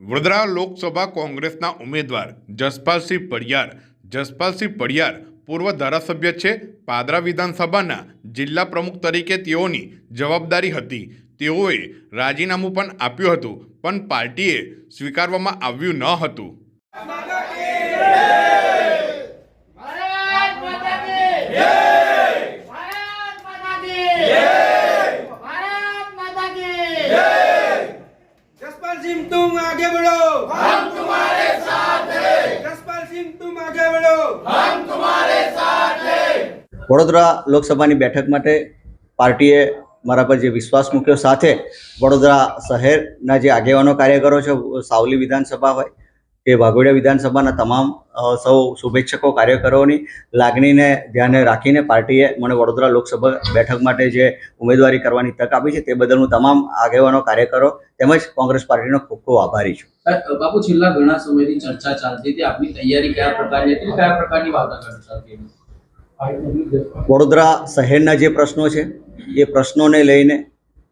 વડોદરા લોકસભા કોંગ્રેસના ઉમેદવાર જસપાલસિંહ પડિયાર. જસપાલસિંહ પડિયાર પૂર્વ ધારાસભ્ય છે. પાદરા વિધાનસભાના જિલ્લા પ્રમુખ તરીકે તેઓની જવાબદારી હતી. તેઓએ રાજીનામું પણ આપ્યું હતું, પણ પાર્ટીએ સ્વીકારવામાં આવ્યું ન હતું. आगे बढ़ो हम तुम्हारे साथ हैं जसपाल सिंह तुम आगे बढ़ो हम तुम्हारे साथ हैं વડોદરા લોકસભાની બેઠક માટે પાર્ટીએ મારા પર જે વિશ્વાસ મૂક્યો સાથે વડોદરા શહેરના જે આગેવાનો કાર્યકરો છે સાવલી વિધાનસભા હોય કે વાઘોડિયા વિધાનસભાના તમામ સૌ શુભેચ્છકો કાર્યકરોની લાગણીને ધ્યાને રાખીને પાર્ટીએ મને વડોદરા લોકસભા બેઠક માટે જે ઉમેદવારી કરવાની તક આપી છે તે બદલ હું તમામ આગેવાનો કાર્યકરો તેમજ કોંગ્રેસ પાર્ટીનો ખૂબ ખૂબ આભારી છું. બાપુ છેલ્લા ઘણા સમયથી ચર્ચા ચાલતી હતી. આપની તૈયારી કયા પ્રકારની હતી? કયા પ્રકારની વાર્તા ચાલતી વડોદરા શહેરના જે પ્રશ્નો છે એ પ્રશ્નોને લઈને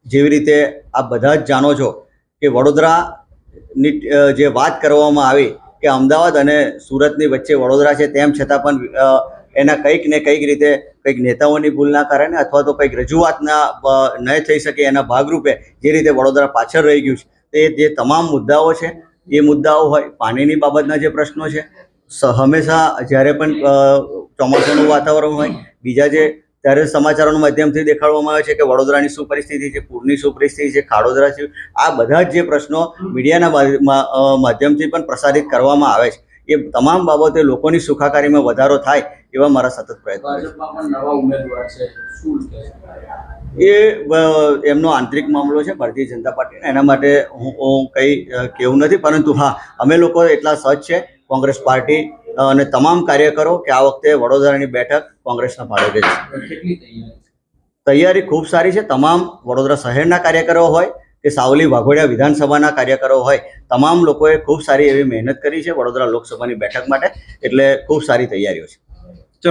જેવી રીતે આપ બધા જ જાણો છો કે વડોદરાની અ, જે વાત કરવામાં આવી કે અમદાવાદ અને સુરતની વચ્ચે વડોદરા છે તેમ છતાં પણ એના કંઈક ને કંઈક રીતે કંઈક નેતાઓની ભૂલના કારણે અથવા તો કંઈક રજૂઆતના ન થઈ શકે એના ભાગરૂપે જે રીતે વડોદરા પાછળ રહી ગયું છે તે જે તમામ મુદ્દાઓ છે એ મુદ્દાઓ હોય પાણીની બાબતના જે પ્રશ્નો છે હંમેશા જ્યારે પણ ચોમાસાનું વાતાવરણ હોય બીજા જે ત્યારે સમાચારોના માધ્યમથી દેખાડવામાં આવે છે કે વડોદરાની શું પરિસ્થિતિ છે પૂરની શું પરિસ્થિતિ છે ખાડોદરા છે આ બધા જ જે પ્રશ્નો મીડિયાના માધ્યમથી પણ પ્રસારિત કરવામાં આવે છે. એ તમામ બાબતે લોકોની સુખાકારીમાં વધારો થાય એવા મારા સતત પ્રયત્નો એ એમનો આંતરિક મામલો છે ભારતીય જનતા પાર્ટીનો. એના માટે હું કંઈ કહેવું નથી પરંતુ હા અમે લોકો એટલા સજ્જ છે કોંગ્રેસ પાર્ટી અને તમામ કાર્યકરો કે આ વખતે વડોદરાની બેઠક કોંગ્રેસના ભાડે છે? તૈયારી ખૂબ સારી છે. તમામ વડોદરા શહેરના કાર્યકરો હોય કે સાવલી વાઘોડિયા વિધાનસભાના કાર્યકરો હોય તમામ લોકોએ ખૂબ સારી એવી મહેનત કરી છે વડોદરા લોકસભાની બેઠક માટે. એટલે ખૂબ સારી તૈયારીઓ છે.